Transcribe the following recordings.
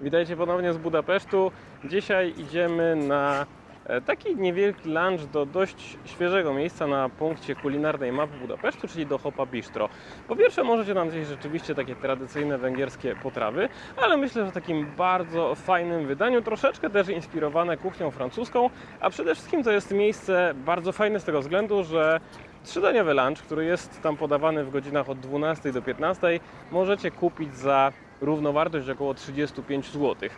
Witajcie ponownie z Budapesztu. Dzisiaj idziemy na e, taki niewielki lunch do dość świeżego miejsca na punkcie kulinarnej mapy Budapesztu, czyli do Hopa Bistro. Po pierwsze możecie tam zjeść rzeczywiście takie tradycyjne węgierskie potrawy, ale myślę, że w takim bardzo fajnym wydaniu, troszeczkę też inspirowane kuchnią francuską, a przede wszystkim to jest miejsce bardzo fajne z tego względu, że Trzydaniowy lunch, który jest tam podawany w godzinach od 12 do 15, możecie kupić za równowartość około 35 zł.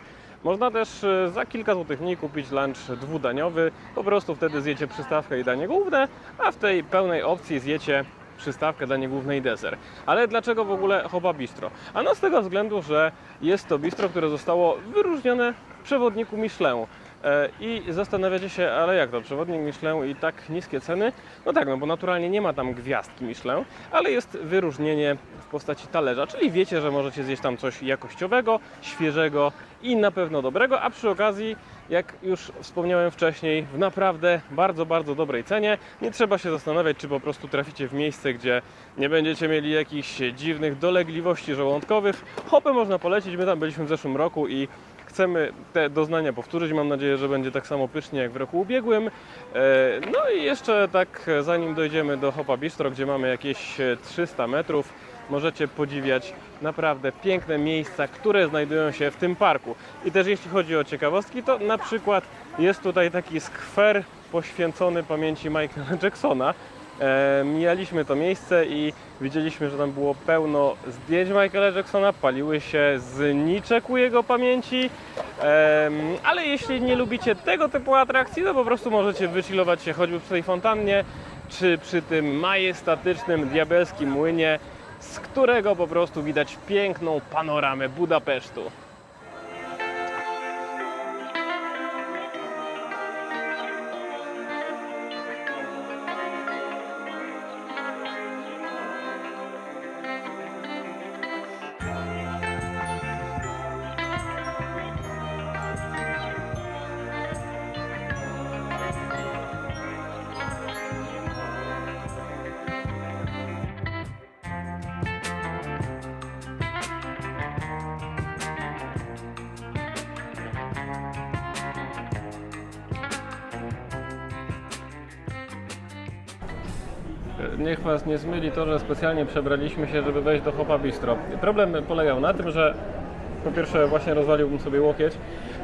Można też e, za kilka złotych mniej kupić lunch dwudaniowy, po prostu wtedy zjecie przystawkę i danie główne, a w tej pełnej opcji zjecie przystawkę, danie główne i deser. Ale dlaczego w ogóle Hoba Bistro? Ano z tego względu, że jest to bistro, które zostało wyróżnione w przewodniku Michelin. E, I zastanawiacie się, ale jak to, przewodnik Michelin i tak niskie ceny? No tak, no bo naturalnie nie ma tam gwiazdki Michelin, ale jest wyróżnienie w postaci talerza, czyli wiecie, że możecie zjeść tam coś jakościowego, świeżego i na pewno dobrego, a przy okazji, jak już wspomniałem wcześniej, w naprawdę bardzo, bardzo dobrej cenie. Nie trzeba się zastanawiać, czy po prostu traficie w miejsce, gdzie nie będziecie mieli jakichś dziwnych dolegliwości żołądkowych. Hopę można polecić, my tam byliśmy w zeszłym roku i chcemy te doznania powtórzyć. Mam nadzieję, że będzie tak samo pysznie jak w roku ubiegłym. E, No i jeszcze tak, zanim dojdziemy do Hopa Bistro, gdzie mamy jakieś e, 300 metrów, możecie podziwiać naprawdę piękne miejsca, które znajdują się w tym parku. I też jeśli chodzi o ciekawostki, to na przykład jest tutaj taki skwer poświęcony pamięci Michaela Jacksona. E, mijaliśmy to miejsce i widzieliśmy, że tam było pełno zdjęć Michaela Jacksona, paliły się znicze ku jego pamięci. Ale jeśli nie lubicie tego typu atrakcji, to po prostu możecie wychillować się choćby przy tej fontannie, czy przy tym majestatycznym diabelskim młynie, z którego po prostu widać piękną panoramę Budapesztu. Niech Was nie zmyli to, że specjalnie przebraliśmy się, żeby wejść do Hopa Bistro. Problem polegał na tym, że po pierwsze właśnie rozwaliłbym sobie łokieć,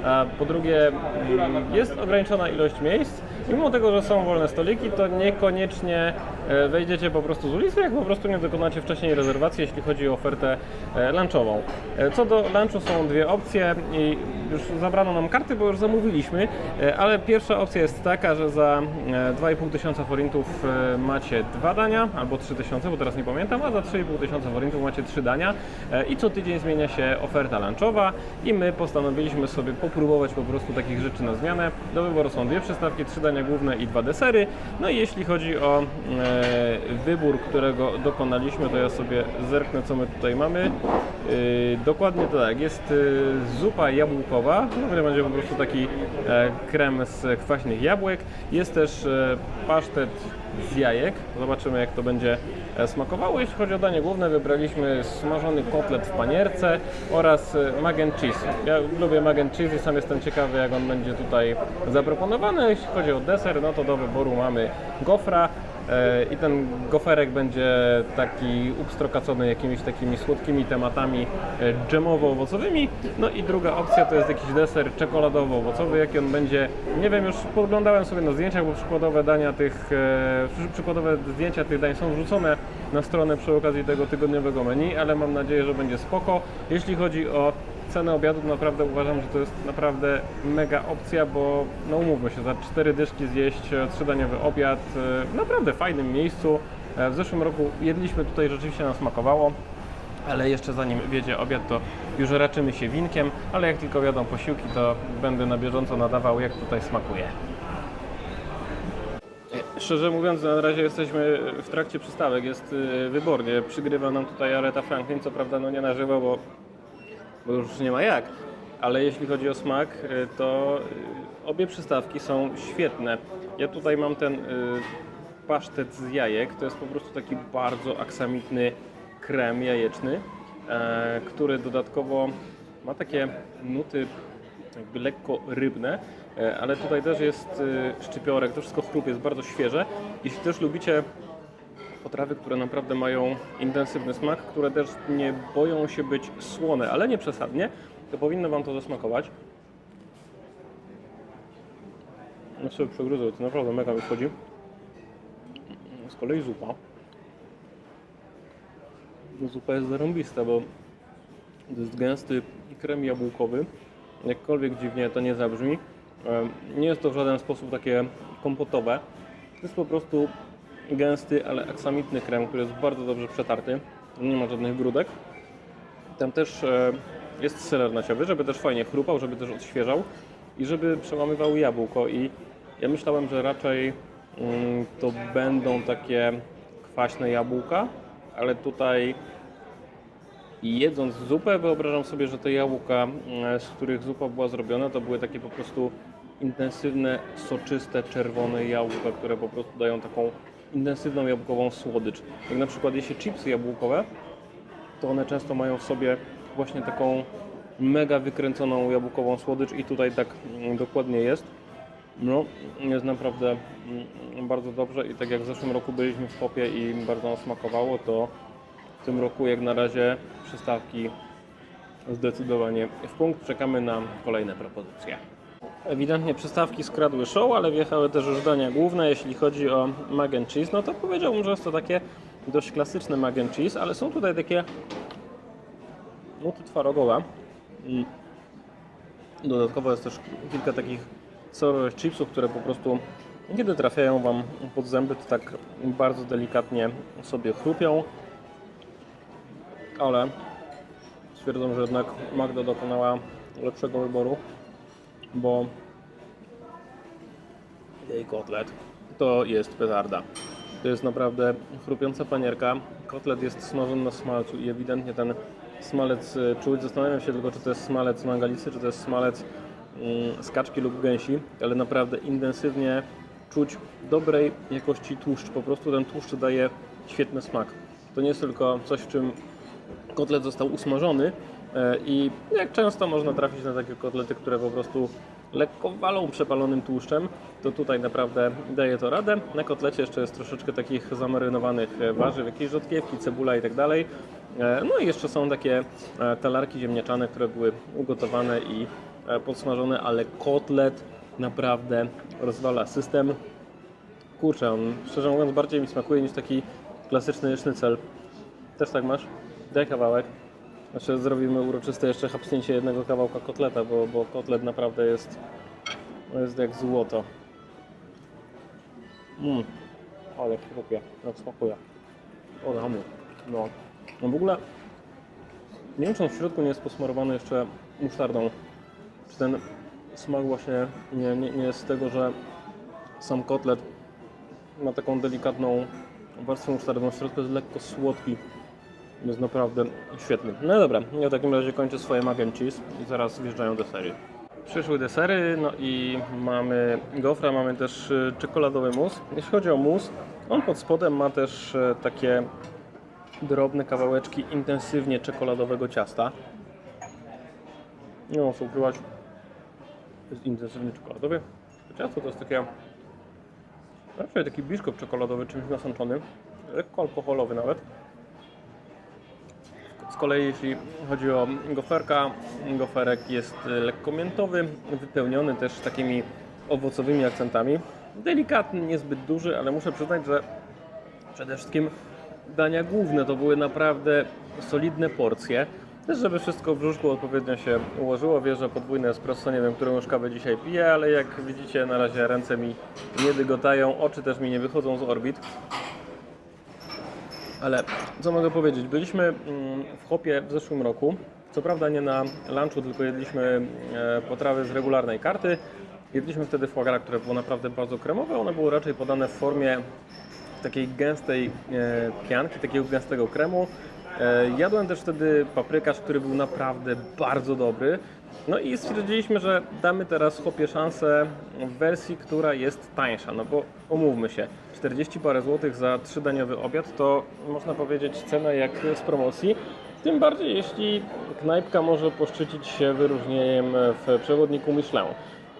a po drugie mm, jest ograniczona ilość miejsc. Mimo tego, że są wolne stoliki, to niekoniecznie e, wejdziecie po prostu z ulicy, jak po prostu nie dokonacie wcześniej rezerwacji, jeśli chodzi o ofertę e, lunchową. E, Co do lunchu są dwie opcje i już zabrano nam karty, bo już zamówiliśmy, e, ale pierwsza opcja jest taka, że za e, 2,5 tysiąca forintów e, macie dwa dania, albo 3 tysiące, bo teraz nie pamiętam, a za 3,5 tysiąca forintów macie trzy dania e, i co tydzień zmienia się oferta lunchowa i my postanowiliśmy sobie popróbować po prostu takich rzeczy na zmianę. Do wyboru są dwie przystawki, trzy dania główne i dwa desery. No i jeśli chodzi o e, wybór, którego dokonaliśmy, to ja sobie zerknę, co my tutaj mamy. E, dokładnie tak, jest e, zupa jabłkowa, no, który będzie po prostu taki e, krem z kwaśnych jabłek. Jest też e, pasztet z jajek. Zobaczymy, jak to będzie e, smakowało. Jeśli chodzi o danie główne, wybraliśmy smażony kotlet w panierce oraz mac cheese. Ja lubię mac cheese i sam jestem ciekawy, jak on będzie tutaj zaproponowany. Jeśli chodzi o deser, no to do wyboru mamy gofra. E, I ten goferek będzie taki upstrokacony jakimiś takimi słodkimi tematami e, dżemowo-owocowymi. No i druga opcja to jest jakiś deser czekoladowo-owocowy. Jaki on będzie, nie wiem, już podglądałem sobie na zdjęciach, bo przykładowe dania tych, e, przy- przykładowe zdjęcia tych dań są wrzucone na stronę przy okazji tego tygodniowego menu, ale mam nadzieję, że będzie spoko. Jeśli chodzi o cenę obiadu, naprawdę uważam, że to jest naprawdę mega opcja, bo no umówmy się, za cztery dyszki zjeść e, trzydaniowy obiad e, w naprawdę fajnym miejscu. E, W zeszłym roku jedliśmy tutaj, rzeczywiście nam smakowało. Ale jeszcze zanim wiedzie obiad, to już raczymy się winkiem, ale jak tylko wiadą posiłki, to będę na bieżąco nadawał, jak tutaj smakuje. Szczerze mówiąc, na razie jesteśmy w trakcie przystawek, jest wybornie. Przygrywa nam tutaj Aretha Franklin, co prawda no nie na żywo, bo, bo już nie ma jak. Ale jeśli chodzi o smak, y, to y, obie przystawki są świetne. Ja tutaj mam ten y, pasztet z jajek, to jest po prostu taki bardzo aksamitny krem jajeczny, e, który dodatkowo Ma takie nuty jakby lekko rybne, e, ale tutaj też jest szczypiorek, to wszystko chrup, jest bardzo świeże. Jeśli też lubicie potrawy, które naprawdę mają intensywny smak, które też nie boją się być słone, ale nie przesadnie, to powinno Wam to zasmakować. Ja sobie przegryzę, to naprawdę mega wychodzi. Z kolei zupa. Zupa jest zarąbista, bo to jest gęsty krem jabłkowy. Jakkolwiek dziwnie to nie zabrzmi. E, Nie jest to w żaden sposób takie kompotowe. To jest po prostu gęsty, ale aksamitny krem, który jest bardzo dobrze przetarty. Nie ma żadnych grudek. Tam też e, jest seler naciowy, żeby też fajnie chrupał, żeby też odświeżał i żeby przełamywał jabłko. I ja myślałem, że raczej mm, to będą takie kwaśne jabłka, ale tutaj jedząc zupę, wyobrażam sobie, że te jabłka, e, z których zupa była zrobiona, to były takie po prostu intensywne, soczyste, czerwone jabłka, które po prostu dają taką intensywną jabłkową słodycz. Jak na przykład je się chipsy jabłkowe, to one często mają w sobie właśnie taką mega wykręconą jabłkową słodycz i tutaj tak mm, dokładnie jest. No, jest naprawdę mm, bardzo dobrze i tak jak w zeszłym roku byliśmy w Popie i bardzo nam smakowało, to w tym roku jak na razie przystawki zdecydowanie w punkt. Czekamy na kolejne propozycje. Ewidentnie przystawki skradły show, ale wjechały też już dania główne. Jeśli chodzi o mac and cheese, no to powiedziałbym, że jest to takie dość klasyczne mac and cheese, ale są tutaj takie nuty twarogowe. I dodatkowo jest też kilka takich serowych chipsów, które po prostu kiedy trafiają Wam pod zęby, to tak bardzo delikatnie sobie chrupią. Ale stwierdzam, że jednak Magda dokonała lepszego wyboru, bo jej kotlet to jest petarda. To jest naprawdę chrupiąca panierka. Kotlet jest smażony na smalcu i ewidentnie ten smalec y, czuć. Zastanawiam się tylko, czy to jest smalec mangalicy, czy to jest smalec mm, z kaczki lub gęsi, ale naprawdę intensywnie czuć dobrej jakości tłuszcz. Po prostu ten tłuszcz daje świetny smak. To nie jest tylko coś, w czym kotlet został usmażony i jak często można trafić na takie kotlety, które po prostu lekko walą przepalonym tłuszczem, to tutaj naprawdę daje to radę. Na kotlecie jeszcze jest troszeczkę takich zamarynowanych e, warzyw, jakieś rzodkiewki, cebula i tak dalej. E, No i jeszcze są takie e, talarki ziemniaczane, które były ugotowane i e, podsmażone, ale kotlet naprawdę rozwala system. Kurczę, on szczerze mówiąc bardziej mi smakuje niż taki klasyczny sznycel. Też tak masz? Daj kawałek. Znaczy zrobimy uroczyste jeszcze chapsnięcie jednego kawałka kotleta, bo, bo kotlet naprawdę jest, no jest jak złoto. Mmm, ale chrupie, jak smakuje. O ramy. No. no w ogóle nie wiem, czy on w środku nie jest posmarowany jeszcze musztardą. Czy ten smak właśnie nie, nie, nie jest z tego, że sam kotlet ma taką delikatną warstwę musztardową. W środku jest lekko słodki. Jest naprawdę świetny. No dobra, ja w takim razie kończę swoje mac cheese i zaraz wjeżdżają desery. Przyszły desery, no i mamy gofra, mamy też y, czekoladowy mus. Jeśli chodzi o mus, on pod spodem ma też y, takie drobne kawałeczki intensywnie czekoladowego ciasta. Nie muszę ukrywać, jest intensywnie czekoladowy. To ciasto to jest takie raczej taki biszkop czekoladowy, czymś nasączony, lekko alkoholowy nawet. Kolei jeśli chodzi o goferka, goferek jest y, lekko miętowy, wypełniony też takimi owocowymi akcentami. Delikatny, niezbyt duży, ale muszę przyznać, że przede wszystkim dania główne to były naprawdę solidne porcje. Też żeby wszystko w brzuszku odpowiednio się ułożyło. Wierzę podwójne espresso, nie wiem którą już kawę dzisiaj piję, ale jak widzicie na razie ręce mi nie dygotają, oczy też mi nie wychodzą z orbit. Ale co mogę powiedzieć? Byliśmy mm, w Hopie w zeszłym roku. Co prawda nie na lunchu, tylko jedliśmy e, potrawy z regularnej karty. Jedliśmy wtedy foie które było naprawdę bardzo kremowe. One były raczej podane w formie takiej gęstej e, pianki, takiego gęstego kremu. E, Jadłem też wtedy paprykarz, który był naprawdę bardzo dobry. No i stwierdziliśmy, że damy teraz Hopie szansę w wersji, która jest tańsza. No bo umówmy się, 40 parę złotych za trzydaniowy obiad to można powiedzieć cena jak z promocji. Tym bardziej jeśli knajpka może poszczycić się wyróżnieniem w przewodniku Michelin.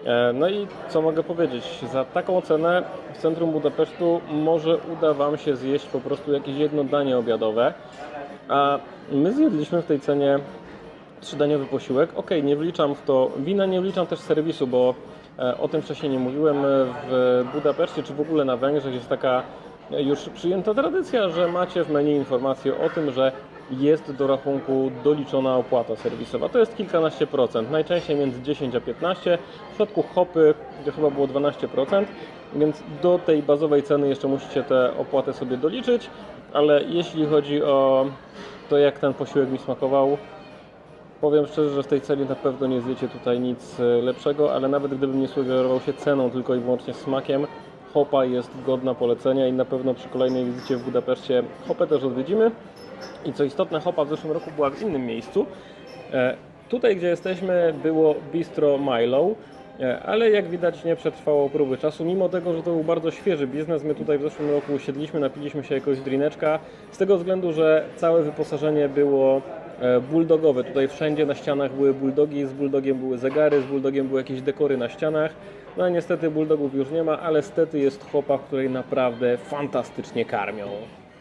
E, No i co mogę powiedzieć? Za taką cenę w centrum Budapesztu może uda Wam się zjeść po prostu jakieś jedno danie obiadowe. A my zjedliśmy w tej cenie trzydaniowy posiłek. Ok, nie wliczam w to wina, nie wliczam też serwisu, bo e, o tym wcześniej nie mówiłem. W Budapeszcie czy w ogóle na Węgrzech jest taka e, już przyjęta tradycja, że macie w menu informację o tym, że jest do rachunku doliczona opłata serwisowa. To jest kilkanaście procent, najczęściej między 10 a 15. W przypadku hopy to chyba było 12%, więc do tej bazowej ceny jeszcze musicie tę opłatę sobie doliczyć, ale jeśli chodzi o to, jak ten posiłek mi smakował, Powiem szczerze, że w tej cenie na pewno nie zjecie tutaj nic e, lepszego, ale nawet gdybym nie sugerował się ceną, tylko i wyłącznie smakiem, hopa jest godna polecenia i na pewno przy kolejnej wizycie w Budapeszcie hopę też odwiedzimy. I co istotne, hopa w zeszłym roku była w innym miejscu. E, Tutaj, gdzie jesteśmy, było Bistro Milo, e, ale jak widać nie przetrwało próby czasu, mimo tego, że to był bardzo świeży biznes. My tutaj w zeszłym roku usiedliśmy, napiliśmy się jakoś drineczka, z tego względu, że całe wyposażenie było bulldogowe. Tutaj wszędzie na ścianach były bulldogi, z bulldogiem były zegary, z bulldogiem były jakieś dekory na ścianach. No niestety bulldogów już nie ma, ale stety jest chopa, której naprawdę fantastycznie karmią.